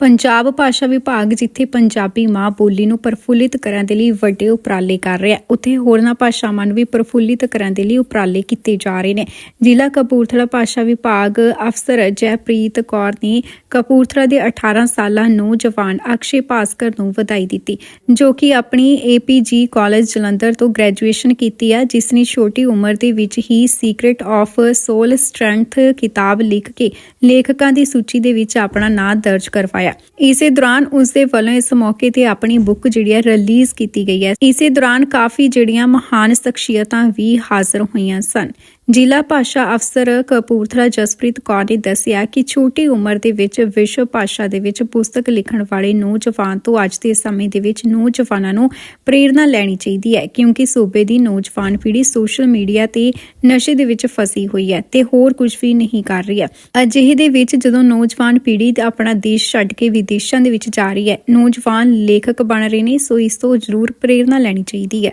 ਪੰਜਾਬ ਭਾਸ਼ਾ ਵਿਭਾਗ ਜਿੱਥੇ ਪੰਜਾਬੀ ਮਾਂ ਬੋਲੀ ਨੂੰ ਪ੍ਰਫੁੱਲਿਤ ਕਰਨ ਦੇ ਲਈ ਵੱਡੇ ਉਪਰਾਲੇ ਕਰ ਰਿਹਾ ਹੈ, ਉੱਥੇ ਹੋਰਨਾਂ ਭਾਸ਼ਾਵਾਂ ਨੂੰ ਵੀ ਪ੍ਰਫੁੱਲਿਤ ਕਰਨ ਦੇ ਲਈ ਉਪਰਾਲੇ ਕੀਤੇ ਜਾ ਰਹੇ ਨੇ। ਜ਼ਿਲ੍ਹਾ ਕਪੂਰਥਲਾ ਭਾਸ਼ਾ ਵਿਭਾਗ ਅਫਸਰ ਜੈਪ੍ਰੀਤ ਕੌਰ ਨੇ ਕਪੂਰਥਲਾ ਦੇ 18 ਸਾਲਾ ਨੌਜਵਾਨ ਅਕਸ਼ੇ ਭਾਸਕਰ ਨੂੰ ਵਧਾਈ ਦਿੱਤੀ, ਜੋ ਕਿ ਆਪਣੀ ਏਪੀਜੀ ਕਾਲਜ ਜਲੰਧਰ ਤੋਂ ਗ੍ਰੈਜੂਏਸ਼ਨ ਕੀਤੀ ਹੈ ਜਿਸ ਨੇ ਛੋਟੀ ਉਮਰ ਦੇ ਵਿੱਚ ਹੀ ਸੀਕ੍ਰੇਟ ਆਫ ਸੋਲ ਸਟਰੈਂਥ ਕਿਤਾਬ ਲਿਖ ਕੇ ਲੇਖਕਾਂ ਦੀ ਸੂਚੀ ਦੇ ਵਿੱਚ ਆਪਣਾ ਨਾਂ ਦਰਜ ਕਰਵਾਇਆ। ਇਸੇ ਦੌਰਾਨ ਉਸ ਦੇ ਵੱਲੋਂ ਇਸ ਮੌਕੇ ਤੇ ਆਪਣੀ ਬੁੱਕ ਜਿਹੜੀ ਹੈ ਰਿਲੀਜ਼ ਕੀਤੀ ਗਈ ਹੈ। ਇਸੇ ਦੌਰਾਨ ਕਾਫੀ ਜਿਹੜੀਆਂ ਮਹਾਨ ਸ਼ਖਸੀਅਤਾਂ ਵੀ ਹਾਜ਼ਰ ਹੋਈਆਂ ਸਨ। ਜ਼ਿਲ੍ਹਾ ਭਾਸ਼ਾ ਅਫਸਰ ਕਪੂਰਥਲਾ ਜਸਪ੍ਰੀਤ ਕੌਰ ਨੇ ਦੱਸਿਆ ਕਿ ਛੋਟੀ ਉਮਰ ਦੇ ਵਿੱਚ ਵਿਸ਼ਵ ਭਾਸ਼ਾ ਦੇ ਵਿੱਚ ਪੁਸਤਕ ਲਿਖਣ ਵਾਲੇ ਨੌਜਵਾਨ ਤੋਂ ਅੱਜ ਦੇ ਸਮੇਂ ਦੇ ਵਿੱਚ ਨੌਜਵਾਨਾਂ ਨੂੰ ਪ੍ਰੇਰਣਾ ਲੈਣੀ ਚਾਹੀਦੀ ਹੈ, ਕਿਉਂਕਿ ਸੂਬੇ ਦੀ ਨੌਜਵਾਨ ਪੀੜ੍ਹੀ ਸੋਸ਼ਲ ਮੀਡੀਆ ਤੇ ਨਸ਼ੇ ਦੇ ਵਿੱਚ ਫਸੀ ਹੋਈ ਹੈ ਤੇ ਹੋਰ ਕੁਝ ਵੀ ਨਹੀਂ ਕਰ ਰਹੀ ਹੈ। ਅਜਿਹੇ ਦੇ ਵਿੱਚ ਜਦੋਂ ਨੌਜਵਾਨ ਪੀੜ੍ਹੀ ਆਪਣਾ ਦੇਸ਼ ਛੱਡ ਕੇ ਵਿਦੇਸ਼ਾਂ ਦੇ ਵਿੱਚ ਜਾ ਰਹੀ ਹੈ, ਨੌਜਵਾਨ ਲੇਖਕ ਬਣ ਰਹੇ ਨੇ, ਸੋ ਇਸ ਤੋਂ ਜ਼ਰੂਰ ਪ੍ਰੇਰਣਾ ਲੈਣੀ ਚਾਹੀਦੀ ਹੈ।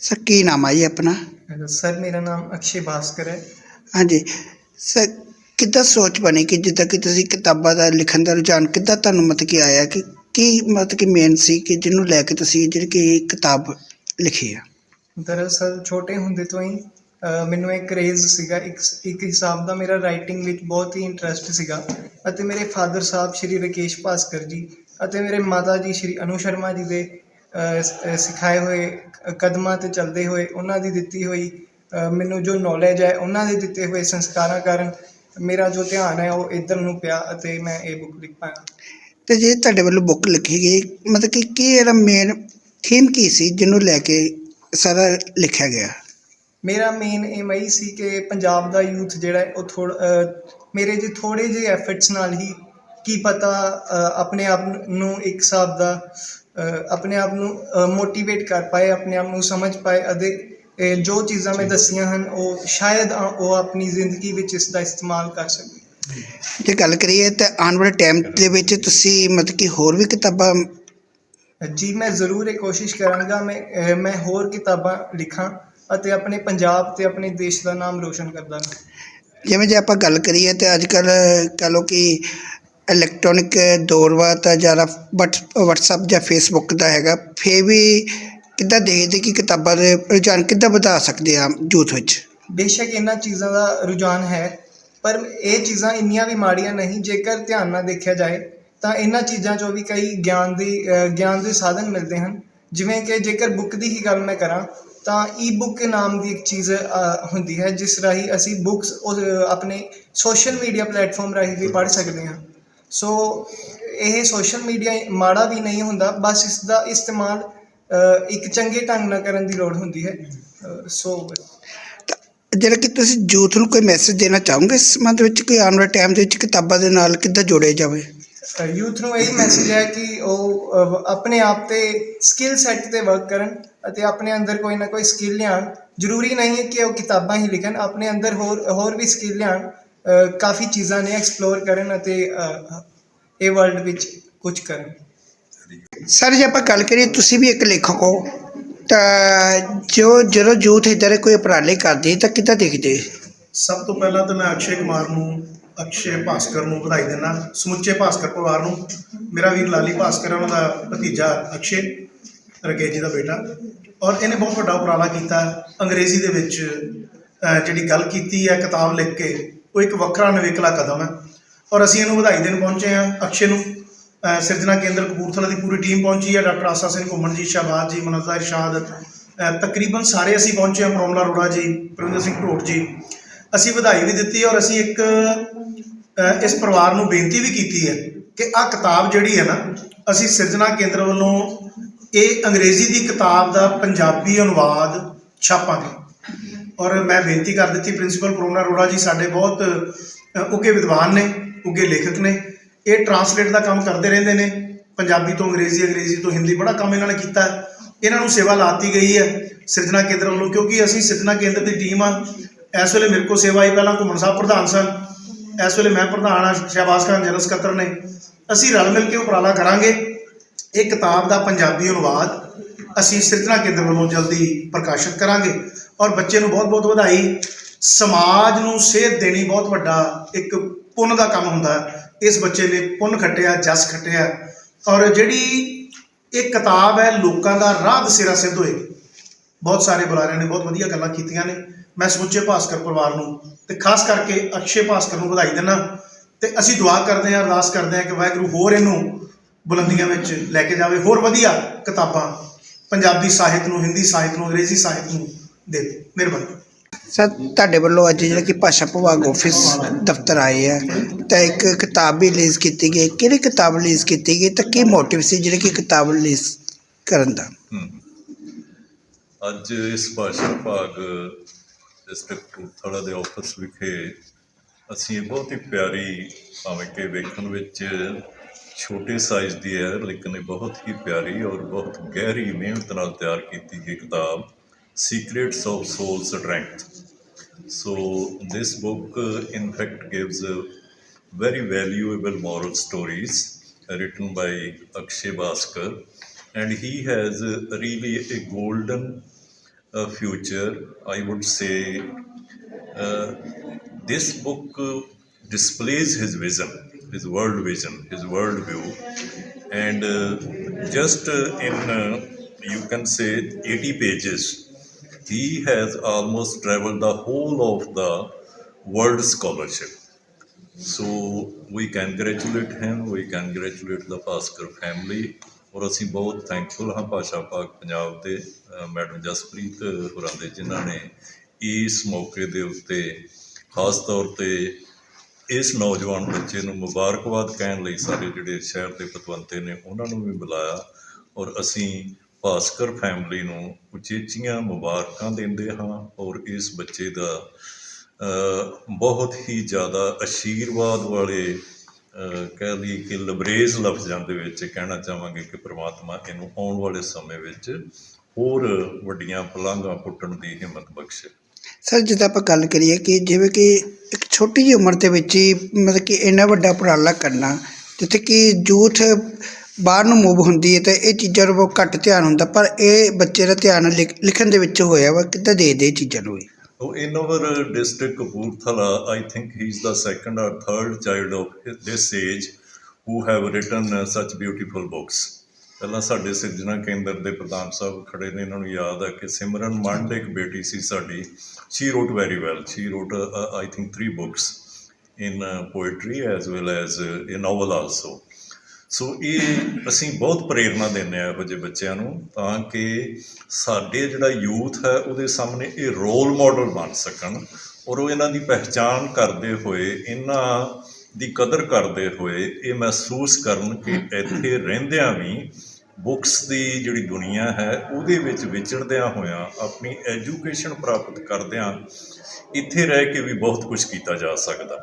ਸਰ, ਕੀ ਨਾਮ ਹੈ ਆਪਣਾ? ਹੈਲੋ ਸਰ ਮੇਰਾ ਨਾਮ ਅਕਸ਼ੇ ਭਾਸਕਰ ਹੈ। ਹਾਂਜੀ। ਸਰ ਕਿੱਦਾਂ ਸੋਚ ਬਣੀ ਕਿ ਜਿੱਦਾਂ ਕਿ ਤੁਸੀਂ ਕਿਤਾਬਾਂ ਦਾ ਲਿਖਣ ਦਾ ਰੁਝਾਨ ਕਿੱਦਾਂ ਤੁਹਾਨੂੰ ਮਤਲਬ ਕਿ ਆਇਆ ਕਿ ਕੀ ਮਤਲਬ ਕਿ ਮੇਨ ਸੀ ਕਿ ਜਿਹਨੂੰ ਲੈ ਕੇ ਤੁਸੀਂ ਜਿਹੜੀ ਕਿ ਕਿਤਾਬ ਲਿਖੀ ਆ? ਦਰਅਸਲ ਛੋਟੇ ਹੁੰਦੇ ਤੋਂ ਹੀ ਅ, ਮੈਨੂੰ ਇੱਕ ਕਰੇਜ਼ ਸੀਗਾ। ਇੱਕ ਇੱਕ ਹਿਸਾਬ ਦਾ ਮੇਰਾ ਰਾਈਟਿੰਗ ਵਿੱਚ ਬਹੁਤ ਹੀ ਇੰਟਰਸਟ ਸੀਗਾ ਅਤੇ ਮੇਰੇ ਫਾਦਰ ਸਾਹਿਬ ਸ਼੍ਰੀ ਰਕੇਸ਼ ਭਾਸਕਰ ਜੀ ਅਤੇ ਮੇਰੇ ਮਾਤਾ ਜੀ ਸ਼੍ਰੀ ਅਨੂ ਸ਼ਰਮਾ ਜੀ ਦੇ ਸਿਖਾਏ ਹੋਏ ਕਦਮਾਂ ਤੇ ਚੱਲਦੇ ਹੋਏ ਉਹਨਾਂ ਦੀ ਦਿੱਤੀ ਹੋਈ ਮੈਨੂੰ ਜੋ ਨੌਲੇਜ ਹੈ ਉਹਨਾਂ ਦੇ ਦਿੱਤੇ ਹੋਏ ਸੰਸਕਾਰਾਂ ਕਾਰਨ ਮੇਰਾ ਜੋ ਧਿਆਨ ਹੈ ਉਹ ਇੱਧਰ ਨੂੰ ਪਿਆ ਅਤੇ ਮੈਂ ਇਹ ਬੁੱਕ ਲਿਖ ਪਾਇਆ। ਤੇ ਜੇ ਤੁਹਾਡੇ ਵੱਲੋਂ ਬੁੱਕ ਲਿਖੀ ਗਈ ਮਤਲਬ ਕਿ ਕੀ ਇਹਦਾ ਮੇਨ ਥੀਮ ਕੀ ਸੀ ਜਿਹਨੂੰ ਲੈ ਕੇ ਸਾਰਾ ਲਿਖਿਆ ਗਿਆ? ਮੇਰਾ ਮੇਨ ਏਮ ਇਹੀ ਸੀ ਕਿ ਪੰਜਾਬ ਦਾ ਯੂਥ ਜਿਹੜਾ ਉਹ ਥੋੜਾ ਮੇਰੇ ਜੇ ਥੋੜੇ ਜਿਹੇ ਐਫਰਟਸ ਨਾਲ ਹੀ ਕੀ ਪਤਾ ਆਪਣੇ ਆਪ ਨੂੰ ਇੱਕ ਹਿਸਾਬ ਦਾ ਆਪਣੇ ਆਪ ਨੂੰ ਮੋਟੀਵੇਟ ਕਰ ਪਾਏ ਆਪਣੇ ਆਪ ਨੂੰ ਸਮਝ ਪਾਏ ਅਤੇ ਜੋ ਚੀਜ਼ਾਂ ਮੈਂ ਦੱਸੀਆਂ ਹਨ ਉਹ ਸ਼ਾਇਦ ਉਹ ਆਪਣੀ ਜ਼ਿੰਦਗੀ ਵਿੱਚ ਇਸ ਦਾ ਇਸਤੇਮਾਲ ਕਰ ਸਕੇ ਜੇ ਗੱਲ ਕਰੀਏ ਤਾਂ ਆਉਣ ਵਾਲੇ ਟਾਈਮ ਦੇ ਵਿੱਚ ਤੁਸੀਂ ਮਤਲਬ ਕਿ ਹੋਰ ਵੀ ਕਿਤਾਬਾਂ ਜੀ ਮੈਂ ਜ਼ਰੂਰ ਇਹ ਕੋਸ਼ਿਸ਼ ਕਰਾਂਗਾ ਮੈਂ ਮੈਂ ਹੋਰ ਕਿਤਾਬਾਂ ਲਿਖਾਂ ਅਤੇ ਆਪਣੇ ਪੰਜਾਬ ਤੇ ਆਪਣੇ ਦੇਸ਼ ਦਾ ਨਾਮ ਰੋਸ਼ਨ ਕਰਦਾ ਜਿਵੇਂ ਜੇ ਆਪਾਂ ਗੱਲ ਕਰੀਏ ਤੇ ਅੱਜ ਕੱਲ ਕਹ ਲਓ ਕਿ ਇਲੈਕਟ੍ਰੋਨਿਕ ਦੌਰ ਵਾ ਤਾਂ ਜ਼ਿਆਦਾ ਵਟਸ ਵਟਸਐਪ ਜਾਂ ਫੇਸਬੁੱਕ ਦਾ ਹੈਗਾ। ਫੇ ਵੀ ਕਿੱਦਾਂ ਦੇਖਦੇ ਕਿ ਕਿਤਾਬਾਂ ਦੇ ਰੁਝਾਨ ਕਿੱਦਾਂ ਵਧਾ ਸਕਦੇ ਆ ਯੂਥ ਵਿੱਚ? ਬੇਸ਼ੱਕ ਇਹਨਾਂ ਚੀਜ਼ਾਂ ਦਾ ਰੁਝਾਨ ਹੈ, ਪਰ ਇਹ ਚੀਜ਼ਾਂ ਇੰਨੀਆਂ ਵੀ ਮਾੜੀਆਂ ਨਹੀਂ, ਜੇਕਰ ਧਿਆਨ ਨਾਲ ਦੇਖਿਆ ਜਾਏ, ਤਾਂ ਇਹਨਾਂ ਚੀਜ਼ਾਂ 'ਚੋਂ ਵੀ ਕਈ ਗਿਆਨ ਦੀ ਗਿਆਨ ਦੇ ਸਾਧਨ ਮਿਲਦੇ ਹਨ। ਜਿਵੇਂ ਕਿ ਜੇਕਰ ਬੁੱਕ ਦੀ ਹੀ ਗੱਲ ਮੈਂ ਕਰਾਂ, ਤਾਂ ਈ-ਬੁੱਕ ਨਾਮ ਦੀ ਇੱਕ ਚੀਜ਼ ਹੁੰਦੀ ਹੈ, ਜਿਸ ਰਾਹੀਂ ਅਸੀਂ ਬੁੱਕਸ ਆਪਣੇ ਸੋਸ਼ਲ ਮੀਡੀਆ ਪਲੇਟਫਾਰਮ ਰਾਹੀਂ ਵੀ ਪੜ੍ਹ ਸਕਦੇ ਹਾਂ। ਸੋ ਇਹ ਸੋਸ਼ਲ ਮੀਡੀਆ ਮਾੜਾ ਵੀ ਨਹੀਂ ਹੁੰਦਾ ਬਸ ਇਸ ਦਾ ਇਸਤੇਮਾਲ ਇੱਕ ਚੰਗੇ ਢੰਗ ਨਾਲ ਕਰਨ ਦੀ ਲੋੜ ਹੁੰਦੀ ਹੈ। ਸੋ ਜਿਹੜਾ ਕਿ ਤੁਸੀਂ ਯੂਥ ਨੂੰ ਕੋਈ ਮੈਸੇਜ ਦੇਣਾ ਚਾਹੋਗੇ ਇਸ ਸੰਬੰਧ ਵਿੱਚ ਕਿ ਆਉਣ ਵਾਲੇ ਟਾਈਮ ਦੇ ਵਿੱਚ ਕਿਤਾਬਾਂ ਦੇ ਨਾਲ ਕਿੱਦਾਂ ਜੋੜਿਆ ਜਾਵੇ? ਯੂਥ ਨੂੰ ਇਹ ਮੈਸੇਜ ਹੈ ਕਿ ਉਹ ਆਪਣੇ ਆਪ ਤੇ ਸਕਿੱਲ ਸੈੱਟ ਤੇ ਵਰਕ ਕਰਨ ਅਤੇ ਆਪਣੇ ਅੰਦਰ ਕੋਈ ਨਾ ਕੋਈ ਸਕਿੱਲ ਲਿਆਉਣ। ਜ਼ਰੂਰੀ ਨਹੀਂ ਹੈ ਕਿ ਉਹ ਕਿਤਾਬਾਂ ਹੀ ਲਿਖਣ ਆਪਣੇ ਅੰਦਰ ਹੋਰ ਹੋਰ ਵੀ ਸਕਿੱਲ ਲਿਆਉਣ। ਅਹ, ਕਾਫੀ ਚੀਜ਼ਾਂ ਨੇ ਐਕਸਪਲੋਰ ਕਰਨ ਅਤੇ ਇਹ ਵਰਲਡ ਵਿੱਚ ਕੁਝ ਕਰਨ। ਸਰ ਜੇ ਆਪਾਂ ਗੱਲ ਕਰੀਏ ਤੁਸੀਂ ਵੀ ਇੱਕ ਲੇਖਕ ਹੋ। ਤਾਂ ਜੋ ਜਦੋਂ ਯੂਥ ਦੇ ਕੋਈ ਉਪਰਾਲੇ ਕਰਦੀ ਤਾਂ ਕਿੱਦਾਂ ਦੇਖਦੇ? ਸਭ ਤੋਂ ਪਹਿਲਾਂ ਤਾਂ ਮੈਂ ਅਕਸ਼ੇ ਕੁਮਾਰ ਨੂੰ ਅਕਸ਼ੇ ਭਾਸਕਰ ਨੂੰ ਵਧਾਈ ਦਿੰਦਾ। ਸਮੁੱਚੇ ਭਾਸਕਰ ਪਰਿਵਾਰ ਨੂੰ। ਮੇਰਾ ਵੀਰ ਲਾਲੀ ਭਾਸਕਰ ਹੈ ਉਹਨਾਂ ਦਾ ਭਤੀਜਾ ਅਕਸ਼ੇ ਰਕੇਸ਼ ਜੀ ਦਾ ਬੇਟਾ। ਔਰ ਇਹਨੇ ਬਹੁਤ ਵੱਡਾ ਉਪਰਾਲਾ ਕੀਤਾ। ਅੰਗਰੇਜ਼ੀ ਦੇ ਵਿੱਚ ਜਿਹੜੀ ਗੱਲ ਕੀਤੀ ਹੈ ਕਿਤਾਬ ਲਿਖ ਕੇ ਉਹ ਇੱਕ ਵੱਖਰਾ ਨਵੇਕਲਾ ਕਦਮ ਹੈ। ਔਰ ਅਸੀਂ ਇਹਨੂੰ ਵਧਾਈ ਦੇਣ ਪਹੁੰਚੇ ਹਾਂ ਅਕਸ਼ੇ ਨੂੰ। ਸਿਰਜਣਾ ਕੇਂਦਰ ਕਪੂਰਥਲਾ ਦੀ ਪੂਰੀ ਟੀਮ ਪਹੁੰਚੀ ਹੈ। ਡਾਕਟਰ ਆਸਾ ਸਿੰਘ ਘੁੰਮਣ ਜੀ ਸ਼ਾਬਾਦ ਜੀ, ਮਨਜ਼ਾ ਇਰਸ਼ਾਦ ਤਕਰੀਬਨ ਸਾਰੇ ਅਸੀਂ ਪਹੁੰਚੇ ਹਾਂ। ਪ੍ਰੋਮਲਾ ਅਰੋੜਾ ਜੀ, ਪਰਿੰਦਰ ਸਿੰਘ ਢੋਟ ਜੀ। ਅਸੀਂ ਵਧਾਈ ਵੀ ਦਿੱਤੀ ਔਰ ਅਸੀਂ ਇੱਕ ਇਸ ਪਰਿਵਾਰ ਨੂੰ ਬੇਨਤੀ ਵੀ ਕੀਤੀ ਹੈ ਕਿ ਆਹ ਕਿਤਾਬ ਜਿਹੜੀ ਹੈ ਨਾ, ਅਸੀਂ ਸਿਰਜਣਾ ਕੇਂਦਰ ਵੱਲੋਂ ਇਹ ਅੰਗਰੇਜ਼ੀ ਦੀ ਕਿਤਾਬ ਦਾ ਪੰਜਾਬੀ ਅਨੁਵਾਦ ਛਾਪਾਂਗੇ। ਔਰ ਮੈਂ ਬੇਨਤੀ ਕਰ ਦਿੱਤੀ ਪ੍ਰਿੰਸੀਪਲ ਪ੍ਰੋਮਨਾ ਅਰੋੜਾ ਜੀ ਸਾਡੇ ਬਹੁਤ ਅ, ਵਿਦਵਾਨ ਨੇ ਉੱਘੇ ਲੇਖਕ ਨੇ। ਇਹ ਟਰਾਂਸਲੇਟ ਦਾ ਕੰਮ ਕਰਦੇ ਰਹਿੰਦੇ ਨੇ। ਪੰਜਾਬੀ ਤੋਂ ਅੰਗਰੇਜ਼ੀ ਅੰਗਰੇਜ਼ੀ ਤੋਂ ਹਿੰਦੀ ਬੜਾ ਕੰਮ ਇਹਨਾਂ ਨੇ ਕੀਤਾ। ਇਹਨਾਂ ਨੂੰ ਸੇਵਾ ਲਾਤੀ ਗਈ ਹੈ ਸਿਰਜਣਾ ਕੇਂਦਰ ਵੱਲੋਂ ਕਿਉਂਕਿ ਅਸੀਂ ਸਿਰਜਣਾ ਕੇਂਦਰ ਦੀ ਟੀਮ ਆ। ਇਸ ਵੇਲੇ ਮੇਰੇ ਕੋਲ ਸੇਵਾ ਆਈ ਪਹਿਲਾਂ ਘੁੰਮਣ ਸਾਹਿਬ ਪ੍ਰਧਾਨ ਸਨ। ਇਸ ਵੇਲੇ ਮੈਂ ਪ੍ਰਧਾਨ ਆ ਸ਼ਹਿਬਾਜ਼ ਖਾਨ ਜਨਰਲ ਸਕੱਤਰ ਨੇ। ਅਸੀਂ ਰਲ ਮਿਲ ਕੇ ਉਪਰਾਲਾ ਕਰਾਂਗੇ। ਇਹ ਕਿਤਾਬ ਦਾ ਪੰਜਾਬੀ ਅਨੁਵਾਦ ਅਸੀਂ ਸਿਰਜਣਾ ਕੇਂਦਰ ਵੱਲੋਂ ਜਲਦੀ ਪ੍ਰਕਾਸ਼ਿਤ ਕਰਾਂਗੇ ਔਰ ਬੱਚੇ ਨੂੰ ਬਹੁਤ-ਬਹੁਤ ਵਧਾਈ। ਸਮਾਜ ਨੂੰ ਸੇਧ ਦੇਣੀ ਬਹੁਤ ਵੱਡਾ ਇੱਕ ਪੁੰਨ ਦਾ ਕੰਮ ਹੁੰਦਾ ਇਸ ਬੱਚੇ ਨੇ ਪੁੰਨ ਖੱਟਿਆ, ਜਸ ਖੱਟਿਆ ਔਰ ਜਿਹੜੀ ਇਹ ਕਿਤਾਬ ਹੈ, ਲੋਕਾਂ ਦਾ ਰਾਹ ਦਸੇਰਾ ਸਿੱਧ ਹੋਏਗੀ। ਬਹੁਤ ਸਾਰੇ ਬੁਲਾਰਿਆਂ ਨੇ ਬਹੁਤ ਵਧੀਆ ਗੱਲਾਂ ਕੀਤੀਆਂ ਨੇ। ਮੈਂ ਸਮੁੱਚੇ ਭਾਸਕਰ ਪਰਿਵਾਰ ਨੂੰ ਤੇ ਖਾਸ ਕਰਕੇ ਅਕਸ਼ੇ ਭਾਸਕਰ ਨੂੰ ਵਧਾਈ ਦਿੰਦਾ। ਤੇ ਅਸੀਂ ਦੁਆ ਕਰਦੇ ਹਾਂ, ਅਰਦਾਸ ਕਰਦੇ ਹਾਂ ਕਿ ਵਾਹਿਗੁਰੂ ਹੋਰ ਇਹਨੂੰ ਬੁਲੰਦੀਆਂ ਵਿੱਚ ਲੈ ਕੇ ਜਾਵੇ, ਹੋਰ ਵਧੀਆ ਕਿਤਾਬਾਂ ਪੰਜਾਬੀ ਸਾਹਿਤ ਨੂੰ ਹਿੰਦੀ ਸਾਹਿਤ ਨੂੰ ਅੰਗਰੇਜ਼ੀ ਸਾਹਿਤ ਨੂੰ ਦੇਵੇ ਮਿਹਰਬਾਨੀ। ਸਰ ਤੁਹਾਡੇ ਵੱਲੋਂ ਅੱਜ ਜਿਹੜਾ ਕਿ ਭਾਸ਼ਾ ਵਿਭਾਗ ਆਫਿਸ ਦਫ਼ਤਰ ਆਏ ਆ ਤਾਂ ਇੱਕ ਕਿਤਾਬ ਵੀ ਰਿਲੀਜ਼ ਕੀਤੀ ਗਈ। ਕਿਹੜੀ ਕਿਤਾਬ ਰਿਲੀਜ਼ ਕੀਤੀ ਗਈ ਤਾਂ ਕੀ ਮੋਟਿਵ ਸੀ ਜਿਹੜੇ ਕਿ ਕਿਤਾਬ ਰਿਲੀਜ਼ ਕਰਨ ਦਾ? ਹਮ। ਅੱਜ ਇਸ ਭਾਸ਼ਾ ਭਾਗ ਡਿਸਟ੍ਰਿਕਟ ਕਪੂਰਥਲਾ ਦੇ ਆਫਿਸ ਵਿਖੇ ਅਸੀਂ ਬਹੁਤ ਹੀ ਪਿਆਰੀ ਭਾਵੇਂ ਕਿ ਵੇਖਣ ਵਿੱਚ ਛੋਟੇ ਸਾਈਜ਼ ਦੀ ਹੈ ਲੇਕਿਨ ਇਹ ਬਹੁਤ ਹੀ ਪਿਆਰੀ ਔਰ ਬਹੁਤ ਗਹਿਰੀ ਮਿਹਨਤ ਨਾਲ ਤਿਆਰ ਕੀਤੀ ਗਈ ਕਿਤਾਬ secrets of soul strength So this book, uh, in fact, gives uh, very valuable moral stories uh, written by Akshay Bhaskar, and he has uh, really a golden uh, future. I would say uh, this book uh, displays his vision, his world vision, his world view, and uh, just uh, in uh, you can say 80 pages he has almost traveled the whole of the world scholarship. So we congratulate him, we congratulate the Bhaskar family ਔਰ ਅਸੀਂ ਬਹੁਤ thankful ਹਾਂ ਭਾਸ਼ਾ ਭਾਗ ਪੰਜਾਬ ਦੇ madam Jaspreet ਹੋਰਾਂ ਦੇ ਜਿਨ੍ਹਾਂ ਨੇ ਇਸ ਮੌਕੇ ਦੇ ਉੱਤੇ ਖਾਸ ਤੌਰ ਤੇ ਇਸ ਨੌਜਵਾਨ ਬੱਚੇ ਨੂੰ ਮੁਬਾਰਕਬਾਦ ਕਹਿਣ ਲਈ ਸਾਡੇ ਜਿਹੜੇ ਸ਼ਹਿਰ ਦੇ ਪਤਵੰਤੇ ਨੇ, ਉਹਨਾਂ ਨੂੰ ਵੀ ਬੁਲਾਇਆ ਔਰ ਅਸੀਂ ਭਾਸਕਰ ਫੈਮਿਲੀ ਨੂੰ ਉਚੇਚੀਆਂ ਮੁਬਾਰਕਾਂ ਦਿੰਦੇ ਹਾਂ ਔਰ ਇਸ ਬੱਚੇ ਦਾ ਬਹੁਤ ਹੀ ਜ਼ਿਆਦਾ ਆਸ਼ੀਰਵਾਦ ਵਾਲੇ ਕਹਿ ਲਈਏ ਕਿ ਲਬਰੇਜ਼ ਲਫ਼ਜ਼ਾਂ ਦੇ ਵਿੱਚ ਕਹਿਣਾ ਚਾਹਾਂਗੇ ਕਿ ਪ੍ਰਮਾਤਮਾ ਇਹਨੂੰ ਆਉਣ ਵਾਲੇ ਸਮੇਂ ਵਿੱਚ ਹੋਰ ਵੱਡੀਆਂ ਪਲਾਂਘਾਂ ਪੁੱਟਣ ਦੀ ਹਿੰਮਤ ਬਖਸ਼ੇ। ਸਰ ਜਿੱਦਾਂ ਆਪਾਂ ਗੱਲ ਕਰੀਏ ਕਿ ਜਿਵੇਂ ਕਿ ਇੱਕ ਛੋਟੀ ਜਿਹੀ ਉਮਰ ਦੇ ਵਿੱਚ ਹੀ ਮਤਲਬ ਕਿ ਇੰਨਾ ਵੱਡਾ ਉਪਰਾਲਾ ਕਰਨਾ ਜਿੱਥੇ ਕਿ ਯੂਥ ਬਾਹਰ ਨੂੰ ਮੂਵ ਹੁੰਦੀ ਹੈ ਤਾਂ ਇਹ ਚੀਜ਼ਾਂ ਨੂੰ ਬਹੁਤ ਘੱਟ ਧਿਆਨ ਹੁੰਦਾ ਪਰ ਇਹ ਬੱਚੇ ਦਾ ਧਿਆਨ ਲਿਖ- ਲਿਖਣ ਦੇ ਵਿੱਚ ਹੋਇਆ ਵਾ ਕਿੱਦਾਂ ਦੇਖਦੇ ਇਹ ਚੀਜ਼ਾਂ ਨੂੰ ਇਹ? So in our district Kapurthala, I think he's the second or third child of this age who have written uh, such beautiful books. ਪਹਿਲਾਂ ਸਾਡੇ ਸਿਰਜਣਾ ਕੇਂਦਰ ਦੇ ਪ੍ਰਧਾਨ ਸਾਹਿਬ ਖੜੇ ਨੇ, ਇਹਨਾਂ ਨੂੰ ਯਾਦ ਹੈ ਕਿ ਸਿਮਰਨ ਮੰਡ ਇੱਕ ਬੇਟੀ ਸੀ ਸਾਡੀ she wrote very well she wrote I think 3 books in poetry as well as in novel also so ਇਹ ਅਸੀਂ ਬਹੁਤ ਪ੍ਰੇਰਨਾ ਦਿੰਦੇ ਆ ਇਹੋ ਜਿਹੇ ਬੱਚਿਆਂ ਨੂੰ ਤਾਂ ਕਿ ਸਾਡੇ ਜਿਹੜਾ ਯੂਥ ਹੈ ਉਹਦੇ ਸਾਹਮਣੇ ਇਹ ਰੋਲ ਮਾਡਲ ਬਣ ਸਕਣ ਔਰ ਉਹ ਇਹਨਾਂ ਦੀ ਪਹਿਚਾਣ ਕਰਦੇ ਹੋਏ ਇਹਨਾਂ ਦੀ ਕਦਰ ਕਰਦੇ ਹੋਏ ਇਹ ਮਹਿਸੂਸ ਕਰਨ ਕਿ ਇੱਥੇ ਰਹਿੰਦਿਆਂ ਵੀ ਬੁੱਕਸ ਦੀ ਜਿਹੜੀ ਦੁਨੀਆ ਹੈ ਉਹਦੇ ਵਿੱਚ ਵਿਚਰਦਿਆਂ ਹੋਇਆਂ ਆਪਣੀ ਐਜੂਕੇਸ਼ਨ ਪ੍ਰਾਪਤ ਕਰਦਿਆਂ ਇੱਥੇ ਰਹਿ ਕੇ ਵੀ ਬਹੁਤ ਕੁਝ ਕੀਤਾ ਜਾ ਸਕਦਾ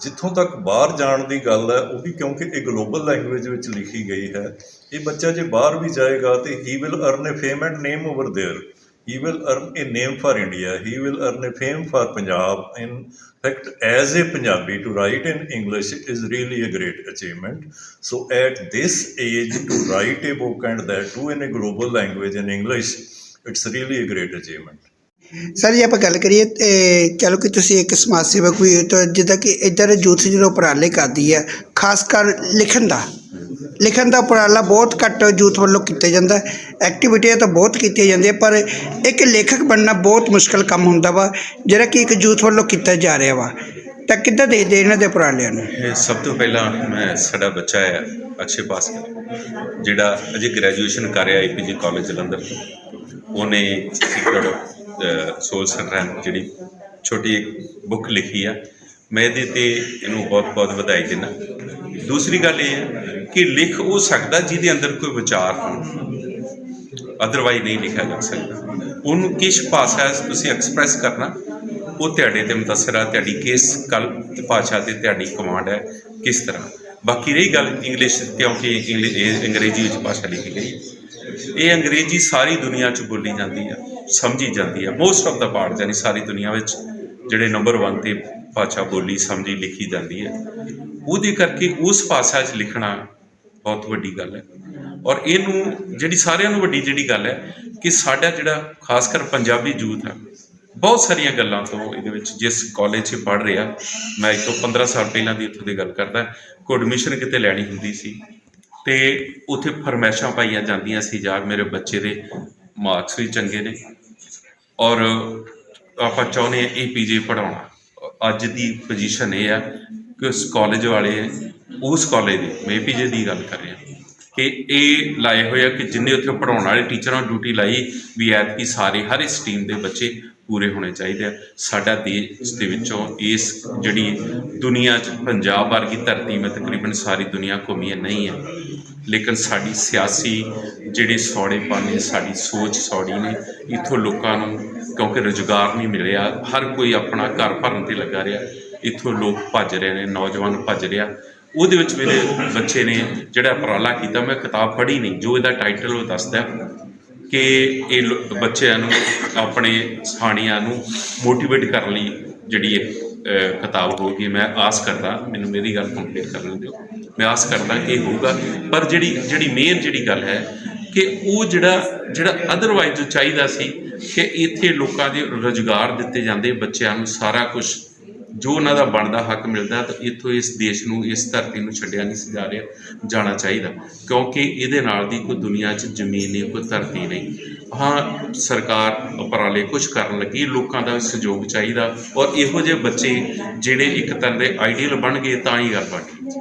ਜਿੱਥੋਂ ਤੱਕ ਬਾਹਰ ਜਾਣ ਦੀ ਗੱਲ ਹੈ ਉਹ ਵੀ ਕਿਉਂਕਿ ਇਹ ਗਲੋਬਲ ਲੈਂਗੁਏਜ ਵਿੱਚ ਲਿਖੀ ਗਈ ਹੈ ਇਹ ਬੱਚਾ ਜੇ ਬਾਹਰ ਵੀ ਜਾਏਗਾ ਤੇ he will earn a fame and name over there he will earn a name for India he will earn a fame for Punjab in fact as a Punjabi to write in English is really a great achievement so at this age to write a book and that too in a global language in english, it's really a great achievement. Sir ਜੇ ਆਪਾਂ ਗੱਲ ਕਰੀਏ, ਤੇ ਚਲੋ ਕਿ ਤੁਸੀਂ ਇੱਕ ਸਮਾਜ ਸੇਵਕ ਵੀ ਹੋ, ਤਾਂ ਜਿੱਦਾਂ ਕਿ ਇੱਧਰ ਯੂਥ ਜਿਹੜਾ ਉਪਰਾਲੇ ਕਰਦੀ ਹੈ, ਖਾਸ ਕਰ ਲਿਖਣ ਦਾ। ਲਿਖਣ ਦਾ ਉਪਰਾਲਾ ਬਹੁਤ ਘੱਟ ਯੂਥ ਵੱਲੋਂ ਕੀਤਾ ਜਾਂਦਾ ਐਕਟੀਵਿਟੀਆਂ ਤਾਂ ਬਹੁਤ ਕੀਤੀਆਂ ਜਾਂਦੀਆਂ, ਪਰ ਇੱਕ ਲੇਖਕ ਬਣਨਾ ਬਹੁਤ ਮੁਸ਼ਕਲ ਕੰਮ ਹੁੰਦਾ ਵਾ, ਜਿਹੜਾ ਕਿ ਇੱਕ ਯੂਥ ਵੱਲੋਂ ਕੀਤਾ ਜਾ ਰਿਹਾ ਵਾ। ਤਾਂ ਕਿੱਦਾਂ ਦੇਖਦੇ ਇਹਨਾਂ ਦੇ ਉਪਰਾਲਿਆਂ ਨੂੰ? ਇਹ ਸਭ ਤੋਂ ਪਹਿਲਾਂ ਮੈਂ ਸਾਡਾ ਬੱਚਾ ਹੈ ਅਕਸ਼ੇ ਪਾਸਕਰ, ਜਿਹੜਾ ਅਜੇ ਗ੍ਰੈਜੂਏਸ਼ਨ ਕਰ ਰਿਹਾ ਏਪੀਜੀ ਕਾਲਜ ਜਲੰਧਰ ਤੋਂ ਉਹਨੇ ਸੀਕ੍ਰੇਟ ਸੋਲ ਸੰਗ੍ਰਹਿ ਜਿਹੜੀ ਛੋਟੀ ਬੁੱਕ ਲਿਖੀ ਆ। ਮੈਂ ਇਹਦੇ ਤੇ ਇਹਨੂੰ ਬਹੁਤ-ਬਹੁਤ ਵਧਾਈ ਦਿੰਦਾ। ਦੂਸਰੀ ਗੱਲ ਇਹ ਹੈ ਕਿ ਲਿਖ ਉਹ ਸਕਦਾ ਜਿਹਦੇ ਅੰਦਰ ਕੋਈ ਵਿਚਾਰ ਹੋਣ। ਅਦਰਵਾਈਜ਼ ਨਹੀਂ ਲਿਖਿਆ ਜਾ ਸਕਦਾ। ਉਹਨੂੰ ਕਿਸ ਭਾਸ਼ਾ 'ਚ ਤੁਸੀਂ ਐਕਸਪ੍ਰੈਸ ਕਰਨਾ, ਉਹ ਤੁਹਾਡੇ ਤੇ ਮੁਤਸਰ ਆ, ਤੁਹਾਡੀ ਕਿਸ ਕਲ, ਭਾਸ਼ਾ ਤੇ ਤੁਹਾਡੀ ਕਮਾਂਡ ਹੈ, ਕਿਸ ਤਰ੍ਹਾਂ। ਬਾਕੀ ਰਹੀ ਗੱਲ ਇੰਗਲਿਸ਼ ਕਿਉਂਕਿ ਇੰਗਲਿਸ਼ ਇਹ ਅੰਗਰੇਜ਼ੀ ਵਿੱਚ ਭਾਸ਼ਾ ਲਿਖੀ ਗਈ ਇਹ ਅੰਗਰੇਜ਼ੀ ਸਾਰੀ ਦੁਨੀਆ 'ਚ ਬੋਲੀ ਜਾਂਦੀ ਆ, ਸਮਝੀ ਜਾਂਦੀ ਆ। ਮੋਸਟ ਆਫ ਦਾ ਪਾਰਟ ਯਾਨੀ ਸਾਰੀ ਦੁਨੀਆ ਵਿੱਚ, ਜਿਹੜੇ ਨੰਬਰ 1 ਤੇ ਭਾਸ਼ਾ ਬੋਲੀ ਸਮਝੀ ਲਿਖੀ ਜਾਂਦੀ ਹੈ। ਉਹਦੇ ਕਰਕੇ ਉਸ ਭਾਸ਼ਾ 'ਚ ਲਿਖਣਾ ਬਹੁਤ ਵੱਡੀ ਗੱਲ ਹੈ। ਔਰ ਇਹਨੂੰ ਜਿਹੜੀ ਸਾਰਿਆਂ ਨੂੰ ਵੱਡੀ ਜਿਹੜੀ ਗੱਲ ਹੈ ਕਿ ਸਾਡਾ ਜਿਹੜਾ ਖਾਸ ਕਰ ਪੰਜਾਬੀ ਯੂਥ ਹੈ, ਬਹੁਤ ਸਾਰੀਆਂ ਗੱਲਾਂ ਤੋਂ ਇਹਦੇ ਵਿੱਚ ਜਿਸ ਕਾਲਜ 'ਚ ਪੜ੍ਹ ਰਿਹਾ, ਮੈਂ ਇਹ ਤੋਂ 15 ਸਾਲ ਪਹਿਲਾਂ ਦੀ ਉੱਥੋਂ ਦੀ ਗੱਲ ਕਰਦਾ, ਕੋਈ ਐਡਮਿਸ਼ਨ ਕਿਤੇ ਲੈਣੀ ਹੁੰਦੀ ਸੀ ਤੇ ਉੱਥੇ ਫਰਮੈਸ਼ਾਂ ਪਾਈਆਂ ਜਾਂਦੀਆਂ ਸੀ ਜਾ ਮੇਰੇ ਬੱਚੇ ਦੇ ਮਾਰਕਸ ਵੀ ਚੰਗੇ ਨੇ। ਔਰ ਆਪਾਂ ਚਾਹੁੰਦੇ ਹਾਂ ਏਪੀਜੇ ਪੜਾਉਣਾ ਅੱਜ ਦੀ ਪੋਜੀਸ਼ਨ ਇਹ ਆ ਕਿ ਉਸ ਕਾਲਜ ਵਾਲੇ, ਉਸ ਕਾਲਜ ਦੇ, ਮੈਂ ਏਪੀਜੇ ਦੀ ਗੱਲ ਕਰ ਰਿਹਾ। ਕਿ ਇਹ ਲਾਏ ਹੋਏ ਆ ਕਿ ਜਿੰਨੇ ਉੱਥੇ ਪੜਾਉਣ ਵਾਲੇ ਟੀਚਰਾਂ ਡਿਊਟੀ ਲਾਈ ਵੀ ਐਤਕੀ ਸਾਰੇ, ਹਰ ਇਸ ਟੀਮ ਦੇ ਬੱਚੇ ਪੂਰੇ ਹੋਣੇ ਚਾਹੀਦੇ ਆ। ਸਾਡਾ ਦੇਸ਼ ਦੇ ਵਿੱਚੋਂ ਇਸ ਜਿਹੜੀ ਦੁਨੀਆ 'ਚ ਪੰਜਾਬ ਵਰਗੀ ਧਰਤੀ ਮੈਂ ਤਕਰੀਬਨ ਸਾਰੀ ਦੁਨੀਆ ਘੁੰਮੀ ਹੈ, ਨਹੀਂ ਹੈ। ਲੇਕਿਨ ਸਾਡੀ ਸਿਆਸੀ ਜਿਹੜੇ ਸੌੜੇਪਨ ਨੇ ਸਾਡੀ ਸੋਚ ਸੌੜੀ ਨੇ, ਇੱਥੋਂ ਲੋਕਾਂ ਨੂੰ ਕਿਉਂਕਿ ਰੁਜ਼ਗਾਰ ਨਹੀਂ ਮਿਲਿਆ ਹਰ ਕੋਈ ਆਪਣਾ ਘਰ ਭਰਨ ਤੇ ਲੱਗਾ ਰਿਹਾ। ਇੱਥੋਂ ਲੋਕ ਭੱਜ ਰਹੇ ਨੇ, ਨੌਜਵਾਨ ਭੱਜ ਰਿਹਾ। ਉਹਦੇ ਵਿੱਚ ਮੇਰੇ ਬੱਚੇ ਨੇ ਜਿਹੜਾ ਉਪਰਾਲਾ ਕੀਤਾ ਮੈਂ ਕਿਤਾਬ ਪੜ੍ਹੀ ਨਹੀਂ ਜੋ ਇਹਦਾ ਟਾਈਟਲ ਉਹ ਦੱਸਦਾ ਕਿ ਇਹ ਬੱਚਿਆਂ ਨੂੰ ਆਪਣੇ ਸਥਾਨੀਆਂ ਨੂੰ ਮੋਟੀਵੇਟ ਕਰਨ ਲਈ ਜਿਹੜੀ ਇਹ ਅਹ, ਕਿਤਾਬ ਹੋਊਗੀ। ਮੈਂ ਆਸ ਕਰਦਾ ਮੈਨੂੰ ਮੇਰੀ ਗੱਲ ਕੰਪਲੀਟ ਕਰਨ ਦਿਓ। ਮੈਂ ਆਸ ਕਰਦਾ ਕਿ ਇਹ ਹੋਊਗਾ। ਪਰ ਜਿਹੜੀ ਜਿਹੜੀ ਮੇਨ ਜਿਹੜੀ ਗੱਲ ਹੈ ਕਿ ਉਹ ਜਿਹੜਾ ਜਿਹੜਾ ਅਦਰਵਾਈਜ਼ ਜੋ ਚਾਹੀਦਾ ਸੀ ਕਿ ਇੱਥੇ ਲੋਕਾਂ ਦੇ ਰੁਜ਼ਗਾਰ ਦਿੱਤੇ ਜਾਂਦੇ ਬੱਚਿਆਂ ਨੂੰ ਸਾਰਾ ਕੁਝ ਜੋ ਉਹਨਾਂ ਦਾ ਬਣਦਾ ਹੱਕ ਮਿਲਦਾ ਤਾਂ ਇੱਥੋਂ ਇਸ ਦੇਸ਼ ਨੂੰ ਇਸ ਧਰਤੀ ਨੂੰ ਛੱਡਿਆ ਨਹੀਂ ਸੀ ਜਾ ਰਿਹਾ ਜਾਣਾ ਚਾਹੀਦਾ। ਕਿਉਂਕਿ ਇਹਦੇ ਨਾਲ ਦੀ ਕੋਈ ਦੁਨੀਆ 'ਚ ਜ਼ਮੀਨ ਨਹੀਂ ਕੋਈ ਧਰਤੀ ਨਹੀਂ। ਹਾਂ ਸਰਕਾਰ ਉਪਰਾਲੇ ਕੁਝ ਕਰਨ ਲੱਗੀ ਲੋਕਾਂ ਦਾ ਸਹਿਯੋਗ ਚਾਹੀਦਾ ਔਰ ਇਹੋ ਜਿਹੇ ਬੱਚੇ ਜਿਹੜੇ ਇੱਕ ਤਰ੍ਹਾਂ ਦੇ ਆਈਡੀਅਲ ਬਣ ਗਏ ਤਾਂ ਹੀ ਗੱਲ ਬਣਨੀ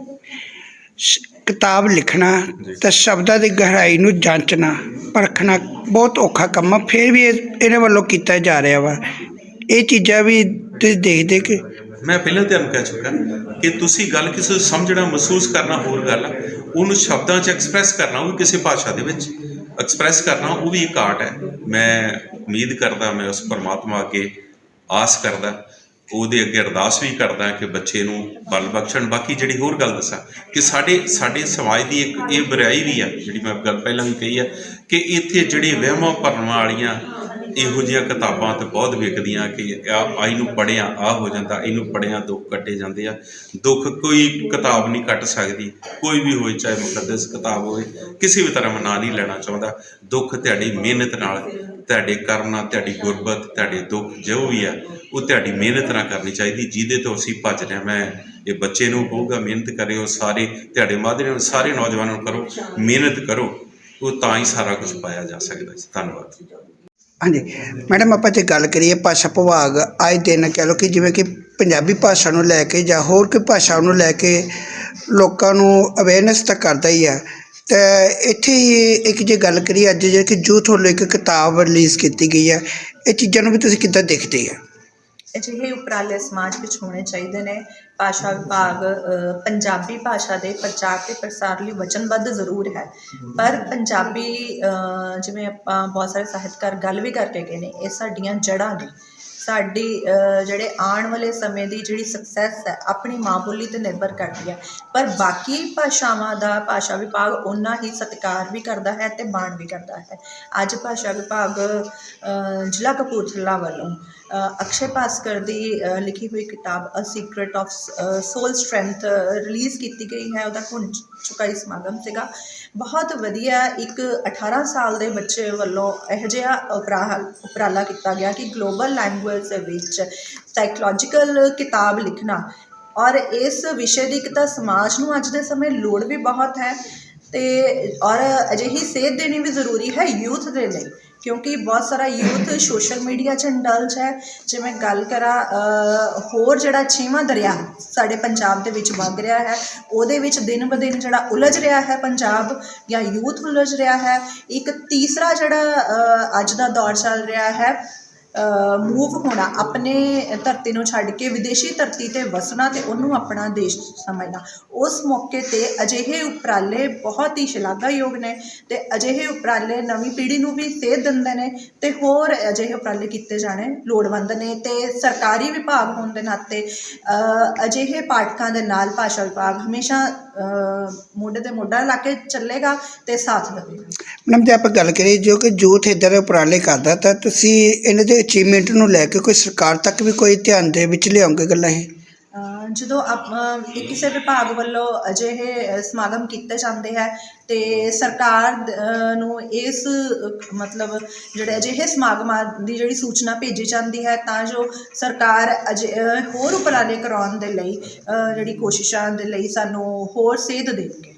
ਸ਼- ਕਿਤਾਬ ਲਿਖਣਾ ਤੇ ਸ਼ਬਦਾਂ ਦੀ ਗਹਿਰਾਈ ਨੂੰ ਜਾਂਚਣਾ ਪਰਖਣਾ ਬਹੁਤ ਔਖਾ ਕੰਮ ਆ ਫਿਰ ਵੀ ਇਹ- ਇਹਨਾਂ ਵੱਲੋਂ ਕੀਤਾ ਜਾ ਰਿਹਾ ਵਾ। ਇਹ ਚੀਜ਼ਾਂ ਵੀ ਤੁਸੀਂ ਦੇਖਦੇ ਕਿ ਮੈਂ ਪਹਿਲਾਂ ਤੁਹਾਨੂੰ ਕਹਿ ਚੁੱਕਾ ਕਿ ਤੁਸੀਂ ਗੱਲ ਕਿਸੇ ਨੂੰ ਸਮਝਣਾ ਮਹਿਸੂਸ ਕਰਨਾ ਹੋਰ ਗੱਲ ਆ, ਉਹਨੂੰ ਸ਼ਬਦਾਂ 'ਚ ਐਕਸਪ੍ਰੈਸ ਕਰਨਾ, ਉਹ ਵੀ ਕਿਸੇ ਭਾਸ਼ਾ ਦੇ ਵਿੱਚ ਐਕਸਪ੍ਰੈਸ ਕਰਨਾ, ਉਹ ਵੀ ਇੱਕ ਆਰਟ ਹੈ। ਮੈਂ ਉਮੀਦ ਕਰਦਾ, ਮੈਂ ਉਸ ਪਰਮਾਤਮਾ ਅੱਗੇ ਆਸ ਕਰਦਾ, ਉਹਦੇ ਅੱਗੇ ਅਰਦਾਸ ਵੀ ਕਰਦਾ ਕਿ ਬੱਚੇ ਨੂੰ ਬਲ ਬਖਸ਼ਣ। ਬਾਕੀ ਜਿਹੜੀ ਹੋਰ ਗੱਲ ਦੱਸਾਂ ਕਿ ਸਾਡੇ ਸਾਡੇ ਸਮਾਜ ਦੀ ਇੱਕ ਇਹ ਬੁਰਾਈ ਵੀ ਆ, ਜਿਹੜੀ ਮੈਂ ਗੱਲ ਪਹਿਲਾਂ ਵੀ ਕਹੀ ਆ, ਕਿ ਇੱਥੇ ਜਿਹੜੇ ਵਹਿਮਾਂ ਭਰਨ ਵਾਲੀਆਂ ਇਹੋ ਜਿਹੀਆਂ ਕਿਤਾਬਾਂ ਤੇ ਬਹੁਤ ਵਿਕਦੀਆਂ ਕਿ ਆ ਆ ਇਹਨੂੰ ਪੜਿਆ ਆ ਹੋ ਜਾਂਦਾ, ਇਹਨੂੰ ਪੜਿਆ ਦੁੱਖ ਕੱਟੇ ਜਾਂਦੇ ਆ। ਦੁੱਖ ਕੋਈ ਕਿਤਾਬ ਨਹੀਂ ਕੱਟ ਸਕਦੀ, ਕੋਈ ਵੀ ਹੋਏ ਚਾਹੇ ਮੁਕੱਦਸ ਕਿਤਾਬ ਹੋਵੇ, ਕਿਸੇ ਵੀ ਤਰ੍ਹਾਂ ਮੈਂ ਨਾਂ ਨਹੀਂ ਲੈਣਾ ਚਾਹੁੰਦਾ। ਦੁੱਖ ਤੁਹਾਡੀ ਮਿਹਨਤ ਨਾਲ, ਤੁਹਾਡੇ ਕਰਮ ਨਾਲ, ਤੁਹਾਡੀ ਗੁਰਬਤ, ਤੁਹਾਡੇ ਦੁੱਖ ਜੋ ਵੀ ਆ, ਉਹ ਤੁਹਾਡੀ ਮਿਹਨਤ ਨਾਲ ਕਰਨੀ ਚਾਹੀਦੀ, ਜਿਹਦੇ ਤੋਂ ਅਸੀਂ ਭੱਜ ਰਹੇ ਹਾਂ। ਮੈਂ ਇਹ ਬੱਚੇ ਨੂੰ ਕਹੂਗਾ, ਮਿਹਨਤ ਕਰਿਓ, ਸਾਰੇ ਤੁਹਾਡੇ ਮਾਧਿਅਮ ਨਾਲ, ਸਾਰੇ ਨੌਜਵਾਨਾਂ ਨੂੰ ਕਰੋ, ਮਿਹਨਤ ਕਰੋ, ਉਹ ਤਾਂ ਹੀ ਸਾਰਾ ਕੁਝ ਪਾਇਆ ਜਾ ਸਕਦਾ। ਹੈ ਧੰਨਵਾਦ। ਹਾਂਜੀ। ਮੈਡਮ, ਆਪਾਂ ਜੇ ਗੱਲ ਕਰੀਏ ਭਾਸ਼ਾ ਵਿਭਾਗ ਆਏ ਦਿਨ ਕਹਿ ਲਓ ਕਿ ਜਿਵੇਂ ਕਿ ਪੰਜਾਬੀ ਭਾਸ਼ਾ ਨੂੰ ਲੈ ਕੇ ਜਾਂ ਹੋਰ ਕੋਈ ਭਾਸ਼ਾ ਨੂੰ ਲੈ ਕੇ ਲੋਕਾਂ ਨੂੰ ਅਵੇਅਰਨੈਸ ਤਾਂ ਕਰਦਾ ਹੀ ਆ। ਤੇ ਇੱਥੇ ਇੱਕ ਜੇ ਗੱਲ ਕਰੀਏ ਅੱਜ, ਜੇ ਕਿ ਜੂਥ ਵੱਲੋਂ ਇੱਕ ਕਿਤਾਬ ਰਿਲੀਜ਼ ਕੀਤੀ ਗਈ ਹੈ ਇਹ ਚੀਜ਼ਾਂ ਨੂੰ ਵੀ ਤੁਸੀਂ ਕਿੱਦਾਂ ਦੇਖਦੇ ਆ? ਅਜਿਹੇ ਉਪਰਾਲੇ ਸਮਾਜ ਵਿੱਚ ਹੋਣੇ ਚਾਹੀਦੇ ਨੇ। ਭਾਸ਼ਾ ਵਿਭਾਗ ਪੰਜਾਬੀ ਭਾਸ਼ਾ ਦੇ ਪ੍ਰਚਾਰ ਅਤੇ ਪ੍ਰਸਾਰ ਲਈ ਵਚਨਬੱਧ ਜ਼ਰੂਰ ਹੈ। ਪਰ ਪੰਜਾਬੀ ਜਿਵੇਂ ਆਪਾਂ ਬਹੁਤ ਸਾਰੇ ਸਾਹਿਤਕਾਰ ਗੱਲ ਵੀ ਕਰਕੇ ਗਏ ਨੇ, ਇਹ ਸਾਡੀਆਂ ਜੜ੍ਹਾਂ ਨੇ। ਸਾਡੀ ਜਿਹੜੇ ਆਉਣ ਵਾਲੇ ਸਮੇਂ ਦੀ ਜਿਹੜੀ ਸਕਸੈਸ ਹੈ, ਆਪਣੀ ਮਾਂ ਬੋਲੀ ਤੇ ਨਿਰਭਰ ਕਰਦੀ ਹੈ। ਪਰ ਬਾਕੀ ਭਾਸ਼ਾਵਾਂ ਦਾ ਭਾਸ਼ਾ ਵਿਭਾਗ ਓਨਾ ਹੀ ਸਤਿਕਾਰ ਵੀ ਕਰਦਾ ਹੈ ਤੇ ਮਾਣ ਵੀ ਕਰਦਾ ਹੈ। ਅੱਜ ਭਾਸ਼ਾ ਵਿਭਾਗ ਜ਼ਿਲ੍ਹਾ ਕਪੂਰਥਲਾ ਵੱਲੋਂ ਅਕਸ਼ੇ ਭਾਸਕਰ ਦੀ ਲਿਖੀ ਹੋਈ ਕਿਤਾਬ a secret of soul strength release ਕੀਤੀ ਗਈ ਹੈ। ਉਹਦਾ ਹੁਣ ਚੁਕਾਈ ਸਮਾਗਮ ਸੀਗਾ। ਬਹੁਤ ਵਧੀਆ ਇੱਕ 18 ਸਾਲ ਦੇ ਬੱਚੇ ਵੱਲੋਂ ਇਹੋ ਜਿਹਾ ਉਪਰਾ ਉਪਰਾਲਾ ਕੀਤਾ ਗਿਆ ਕਿ ਗਲੋਬਲ ਲੈਂਗੁਏਜ ਦੇ ਵਿੱਚ ਸਾਈਕੋਲੋਜੀਕਲ ਕਿਤਾਬ ਲਿਖਣਾ। ਔਰ ਇਸ ਵਿਸ਼ੇ ਦੀ ਇੱਕ ਤਾਂ ਸਮਾਜ ਨੂੰ ਅੱਜ ਦੇ ਸਮੇਂ ਲੋੜ ਵੀ ਬਹੁਤ ਹੈ ਤੇ ਔਰ ਅਜਿਹੀ ਸੇਧ ਦੇਣੀ ਵੀ ਜ਼ਰੂਰੀ ਹੈ ਯੂਥ ਦੇ ਲਈ। ਕਿਉਂਕਿ ਬਹੁਤ ਸਾਰਾ ਯੂਥ ਸੋਸ਼ਲ ਮੀਡੀਆ 'ਚ ਇੰਡਲਜ ਹੈ। ਜੇ ਮੈਂ ਗੱਲ ਕਰਾਂ ਹੋਰ ਜਿਹੜਾ ਛੇਵਾਂ ਦਰਿਆ ਸਾਡੇ ਪੰਜਾਬ ਦੇ ਵਿੱਚ ਵਗ ਰਿਹਾ ਹੈ, ਉਹਦੇ ਵਿੱਚ ਦਿਨ ਬ ਦਿਨ ਜਿਹੜਾ ਉਲਝ ਰਿਹਾ ਹੈ ਪੰਜਾਬ ਜਾਂ ਯੂਥ ਉਲਝ ਰਿਹਾ ਹੈ। ਇੱਕ ਤੀਸਰਾ ਜਿਹੜਾ ਅੱਜ ਦਾ ਦੌਰ ਚੱਲ ਰਿਹਾ ਹੈ ਮੂਵ ਹੋਣਾ, ਆਪਣੇ ਧਰਤੀ ਨੂੰ ਛੱਡ ਕੇ ਵਿਦੇਸ਼ੀ ਧਰਤੀ ਤੇ ਵਸਣਾ ਅਤੇ ਉਹਨੂੰ ਆਪਣਾ ਦੇਸ਼ ਸਮਝਣਾ। ਉਸ ਮੌਕੇ ਤੇ ਅਜਿਹੇ ਉਪਰਾਲੇ ਬਹੁਤ ਹੀ ਸ਼ਲਾਘਾਯੋਗ ਨੇ ਅਤੇ ਅਜਿਹੇ ਉਪਰਾਲੇ ਨਵੀਂ ਪੀੜ੍ਹੀ ਨੂੰ ਵੀ ਸੇਧ ਦਿੰਦੇ ਨੇ ਅਤੇ ਹੋਰ ਅਜਿਹੇ ਉਪਰਾਲੇ ਕੀਤੇ ਜਾਣੇ ਲੋੜਵੰਦ ਨੇ ਅਤੇ ਸਰਕਾਰੀ ਵਿਭਾਗ ਹੋਣ ਦੇ ਨਾਤੇ ਅਜਿਹੇ ਪਾਠਕਾਂ ਦੇ ਨਾਲ ਭਾਸ਼ਾ ਵਿਭਾਗ ਹਮੇਸ਼ਾ ਮੋਢੇ ਤੇ ਮੋਢਾ ਲਾ ਕੇ ਚੱਲੇਗਾ ਤੇ ਸਾਥ ਦੇਵੇਗਾ। ਮੈਡਮ, ਜੇ ਆਪਾਂ ਗੱਲ ਕਰੀਏ, ਜੋ ਕਿ ਯੂਥ ਇੱਧਰ ਉਪਰਾਲੇ ਕਰਦਾ, ਤਾਂ ਤੁਸੀਂ ਇਹਨਾਂ ਦੇ ਅਚੀਵਮੈਂਟ ਨੂੰ ਲੈ ਕੇ ਕੋਈ ਸਰਕਾਰ ਤੱਕ ਵੀ ਕੋਈ ਧਿਆਨ ਦੇ ਵਿੱਚ ਲਿਆਉਂਗੇ ਗੱਲਾਂ ਇਹ? ਜਦੋਂ ਆਪ- ਇਹ ਕਿਸੇ ਵਿਭਾਗ ਵੱਲੋਂ ਅਜਿਹੇ ਸਮਾਗਮ ਕੀਤੇ ਜਾਂਦੇ ਹੈ ਤੇ ਸਰਕਾਰ ਨੂੰ ਇਸ, ਮਤਲਬ ਜਿਹੜੇ ਅਜਿਹੇ ਸਮਾਗਮਾਂ ਦੀ ਜਿਹੜੀ ਸੂਚਨਾ ਭੇਜੀ ਜਾਂਦੀ ਹੈ, ਤਾਂ ਜੋ ਸਰਕਾਰ ਅਜੇ ਹੋਰ ਉਪਰਾਲੇ ਕਰਾਉਣ ਦੇ ਲਈ ਜਿਹੜੀ ਕੋਸ਼ਿਸ਼ਾਂ ਦੇ ਲਈ ਸਾਨੂੰ ਹੋਰ ਸੇਧ ਦੇਵੇ